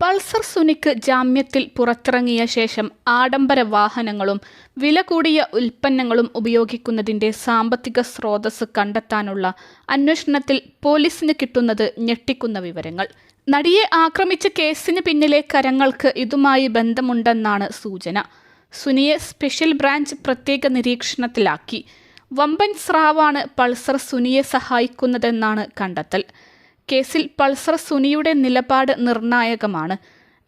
Pulsar സുനിക്ക് ജാമ്യത്തിൽ പുറത്തിറങ്ങിയ ശേഷം ആഡംബര വാഹനങ്ങളും വില കൂടിയ ഉൽപ്പന്നങ്ങളും ഉപയോഗിക്കുന്നതിന്റെ സാമ്പത്തിക സ്രോതസ് കണ്ടെത്താനുള്ള അന്വേഷണത്തിൽ പോലീസിന് കിട്ടുന്നത് ഞെട്ടിക്കുന്ന വിവരങ്ങൾ. നടിയെ ആക്രമിച്ച കേസിന് പിന്നിലെ കരങ്ങൾക്ക് ഇതുമായി ബന്ധമുണ്ടെന്നാണ് സൂചന. സുനിയെ സ്പെഷ്യൽ ബ്രാഞ്ച് പ്രത്യേക നിരീക്ഷണത്തിലാക്കി. വമ്പൻ സ്രാവാണ് പൾസർ സുനിയെ സഹായിക്കുന്നതെന്നാണ് കണ്ടെത്തൽ. കേസിൽ പൾസർ സുനിയുടെ നിലപാട് നിർണായകമാണ്.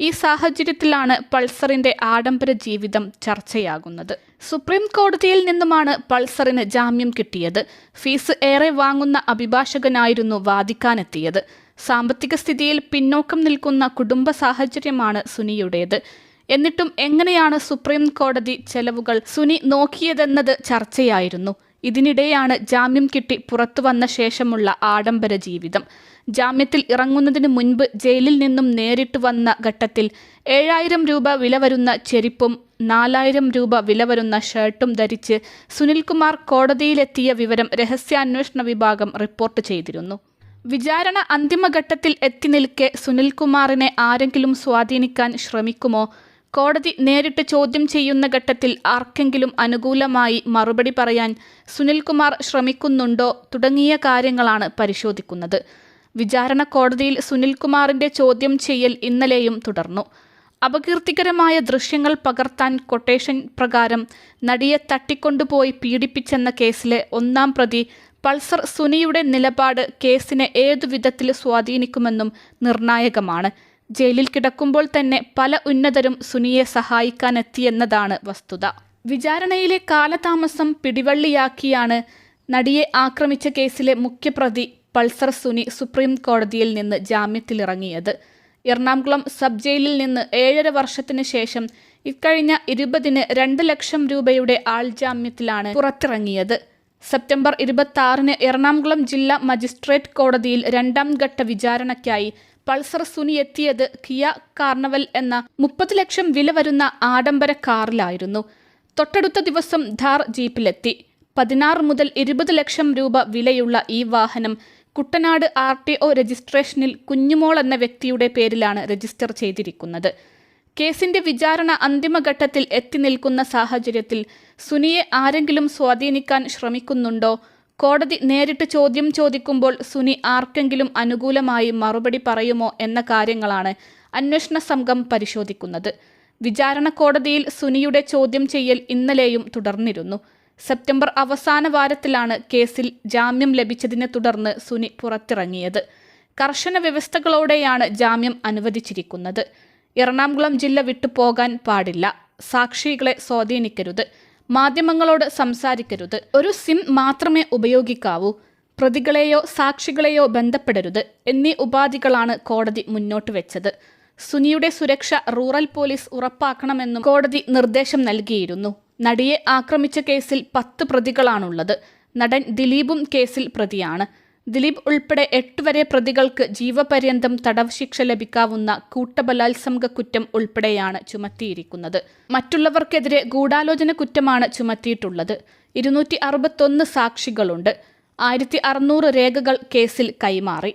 ഈ സാഹചര്യത്തിലാണ് പൾസറിന്റെ ആഡംബര ജീവിതം ചർച്ചയാകുന്നത്. സുപ്രീം കോടതിയിൽ നിന്നുമാണ് പൾസറിന് ജാമ്യം കിട്ടിയത്. ഫീസ് ഏറെ വാങ്ങുന്ന അഭിഭാഷകനായിരുന്നു വാദിക്കാനെത്തിയത്. സാമ്പത്തിക സ്ഥിതിയിൽ പിന്നോക്കം നിൽക്കുന്ന കുടുംബ സാഹചര്യമാണ് സുനിയുടേത്. എന്നിട്ടും എങ്ങനെയാണ് സുപ്രീം കോടതി ചെലവുകൾ സുനി നോക്കിയതെന്നത് ചർച്ചയായിരുന്നു. ഇതിനിടെയാണ് ജാമ്യം കിട്ടി പുറത്തു വന്ന ശേഷമുള്ള ആഡംബര ജീവിതം. ജാമ്യത്തിൽ ഇറങ്ങുന്നതിന് മുൻപ് ജയിലിൽ നിന്നും നേരിട്ട് വന്ന ഘട്ടത്തിൽ ഏഴായിരം രൂപ വില വരുന്ന ചെരിപ്പും നാലായിരം രൂപ വില വരുന്ന ഷർട്ടും ധരിച്ച് സുനിൽകുമാർ കോടതിയിലെത്തിയ വിവരം രഹസ്യാന്വേഷണ വിഭാഗം റിപ്പോർട്ട് ചെയ്തിരുന്നു. വിചാരണ അന്തിമഘട്ടത്തിൽ എത്തി നിൽക്കെ സുനിൽകുമാറിനെ ആരെങ്കിലും സ്വാധീനിക്കാൻ ശ്രമിക്കുമോ? കോടതി നേരിട്ട് ചോദ്യം ചെയ്യുന്ന ഘട്ടത്തിൽ ആർക്കെങ്കിലും അനുകൂലമായി മറുപടി പറയാൻ സുനിൽകുമാർ ശ്രമിക്കുന്നുണ്ടോ തുടങ്ങിയ കാര്യങ്ങളാണ് പരിശോധിക്കുന്നത്. വിചാരണ കോടതിയിൽ സുനിൽകുമാറിന്റെ ചോദ്യം ചെയ്യൽ ഇന്നലെയും തുടർന്നു. അപകീർത്തികരമായ ദൃശ്യങ്ങൾ പകർത്താൻ കൊട്ടേഷൻ പ്രകാരം നടിയെ തട്ടിക്കൊണ്ടുപോയി പീഡിപ്പിച്ചെന്ന കേസിലെ ഒന്നാം പ്രതി പൾസർ സുനിയുടെ നിലപാട് കേസിനെ ഏതു വിധത്തിൽ സ്വാധീനിക്കുമെന്നും നിർണായകമാണ്. ജയിലിൽ കിടക്കുമ്പോൾ തന്നെ പല ഉന്നതരും സുനിയെ സഹായിക്കാനെത്തിയെന്നതാണ് വസ്തുത. വിചാരണയിലെ കാലതാമസം പിടിവള്ളിയാക്കിയാണ് നടിയെ ആക്രമിച്ച കേസിലെ മുഖ്യപ്രതി പൾസർ സുനി സുപ്രീം കോടതിയിൽ നിന്ന് ജാമ്യത്തിലിറങ്ങിയത്. എറണാകുളം സബ് ജയിലിൽ നിന്ന് ഏഴര വർഷത്തിന് ശേഷം ഇക്കഴിഞ്ഞ ഇരുപതിന് രണ്ട് ലക്ഷം രൂപയുടെ ആൾജാമ്യത്തിലാണ് പുറത്തിറങ്ങിയത്. സെപ്റ്റംബർ ഇരുപത്തി ആറിന് എറണാകുളം ജില്ലാ മജിസ്ട്രേറ്റ് കോടതിയിൽ രണ്ടാം ഘട്ട വിചാരണയ്ക്കായി പൾസർ സുനി എത്തിയത് കിയ കാർണവൽ എന്ന മുപ്പത് ലക്ഷം വില വരുന്ന ആഡംബര കാറിലായിരുന്നു. തൊട്ടടുത്ത ദിവസം ധാർ ജീപ്പിലെത്തി. പതിനാറ് മുതൽ ഇരുപത് ലക്ഷം രൂപ വിലയുള്ള ഈ വാഹനം കുട്ടനാട് ആർ ടി ഒ രജിസ്ട്രേഷനിൽ കുഞ്ഞുമോൾ എന്ന വ്യക്തിയുടെ പേരിലാണ് രജിസ്റ്റർ ചെയ്തിരിക്കുന്നത്. കേസിന്റെ വിചാരണ അന്തിമഘട്ടത്തിൽ എത്തി നിൽക്കുന്ന സാഹചര്യത്തിൽ സുനിയെ ആരെങ്കിലും സ്വാധീനിക്കാൻ ശ്രമിക്കുന്നുണ്ടോ? കോടതി നേരിട്ട് ചോദ്യം ചോദിക്കുമ്പോൾ സുനി ആർക്കെങ്കിലും അനുകൂലമായി മറുപടി പറയുമോ എന്ന കാര്യങ്ങളാണ് അന്വേഷണ സംഘം പരിശോധിക്കുന്നത്. വിചാരണ കോടതിയിൽ സുനിയുടെ ചോദ്യം ചെയ്യൽ ഇന്നലെയും തുടർന്നിരുന്നു. സെപ്റ്റംബർ അവസാന വാരത്തിലാണ് കേസിൽ ജാമ്യം ലഭിച്ചതിനെ തുടർന്ന് സുനി പുറത്തിറങ്ങിയത്. കർശന വ്യവസ്ഥകളോടെയാണ് ജാമ്യം അനുവദിച്ചിരിക്കുന്നത്. എറണാകുളം ജില്ല വിട്ടുപോകാൻ പാടില്ല. സാക്ഷികളെ സ്വാധീനിക്കരുത്. മാധ്യമങ്ങളോട് സംസാരിക്കരുത്. ഒരു സിം മാത്രമേ ഉപയോഗിക്കാവൂ. പ്രതികളെയോ സാക്ഷികളെയോ ബന്ധപ്പെടരുത് എന്നീ ഉപാധികളാണ് കോടതി മുന്നോട്ട് വെച്ചത്. സുനിയുടെ സുരക്ഷ റൂറൽ പോലീസ് ഉറപ്പാക്കണമെന്നും കോടതി നിർദ്ദേശം നൽകിയിരുന്നു. നടിയെ ആക്രമിച്ച കേസിൽ പത്ത് പ്രതികളാണുള്ളത്. നടൻ ദിലീപും കേസിൽ പ്രതിയാണ്. ദിലീപ് ഉൾപ്പെടെ എട്ടുവരെ പ്രതികൾക്ക് ജീവപര്യന്തം തടവ് ശിക്ഷ ലഭിക്കാവുന്ന കൂട്ടബലാത്സംഗ കുറ്റം ഉൾപ്പെടെയാണ് ചുമത്തിയിരിക്കുന്നത്. മറ്റുള്ളവർക്കെതിരെ ഗൂഢാലോചന കുറ്റമാണ് ചുമത്തിയിട്ടുള്ളത്. ഇരുന്നൂറ്റി അറുപത്തൊന്ന് സാക്ഷികളുണ്ട്. ആയിരത്തി അറുന്നൂറ് രേഖകൾ കേസിൽ കൈമാറി.